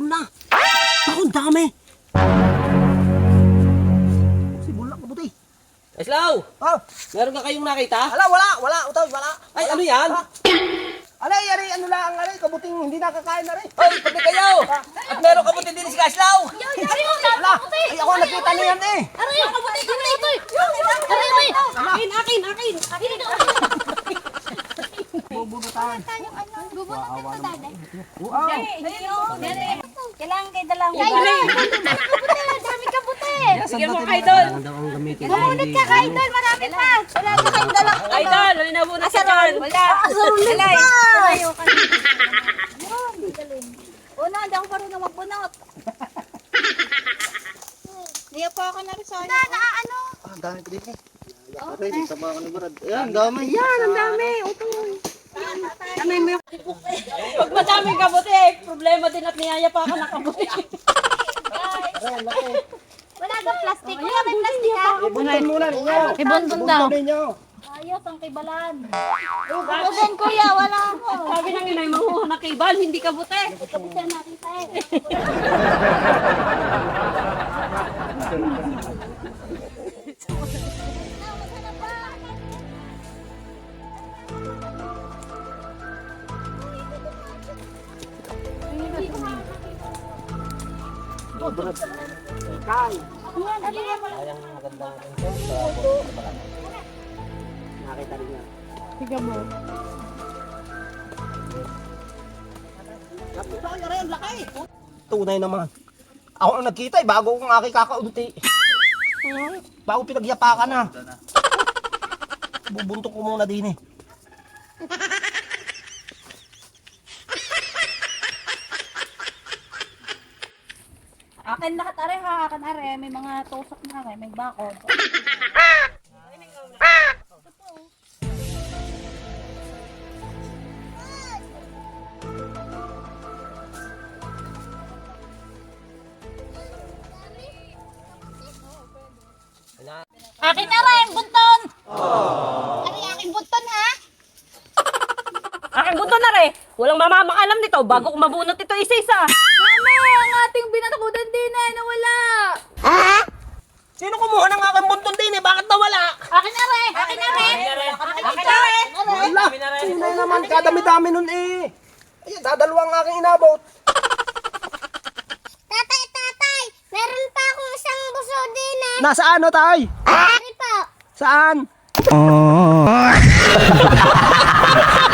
bula. Ako, ang dami. Si bula ka buti. Eslaw! Oh! Meron ka kayong nakita? Wala, wala, wala. Utaw, wala. Ay, wala. ano yan? Ah. Ala, yari, ano lang, ala, kabuting hindi nakakain na rin. Hoy, pati kayo! Ah. At meron kabuting din si Kaslaw! Ay, wala! Ay, ako nakita niyan eh! Aray, kabuting kami ito eh! Aray, aray! Akin, akin, akin! Akin, akin! Bubunutan. Bubunutan ko, daday. Oo! Dere, kailangan kayo dalang kabuti. Dami kabuti. Sige mo, idol. Bumunot ka, idol. Marami pa. Wala na kayong dalang. Idol, wala na muna siya dyan. Wala. Ka na. Una, hindi ako marunong magbunot. Hindi pa ako narisaya. Na, na, ano? Ah, dami ko din eh. Ka barad. Ayan, dami. Yan, ang dami. Pag niyaya pa ako ng kabuti. Wala kang plastic. Wala may plastic ha? Ibuntan muna ninyo. Ibuntan daw. Ibuntan ninyo. Ayos, ang kibalan. Ibuntan kuya, wala ako. Sabi ng inay, manguha na kay Bal, hindi kabuti. Kabutan natin tayo. Sayang magandang intro sa Nakita rin yan. Tunay naman. Ako ang nagkita eh, bago kong aking kakaunti. Bago pinagyapakan na. Bubuntok ko muna din eh. Akin lahat are ha, akin are. May mga tusok na kami, may bakod. Akin na rin, bunton! Ari, aking bunton ha? Aking buto na rin. Walang mamamakalam nito bago ko mabunot ito isa-isa. Mama, ang ating binatakutan din eh, nawala! Sino kumuha ng aking bunton din eh? Bakit nawala? Akin na rin! Akin na rin! Akin na rin! Wala. Tunay naman, kadami-dami nun eh. Ayan, dadalawa ang aking inabot. Tatay, tatay! Meron pa akong isang buso din eh! Nasaan no, tay? Ari po! Saan?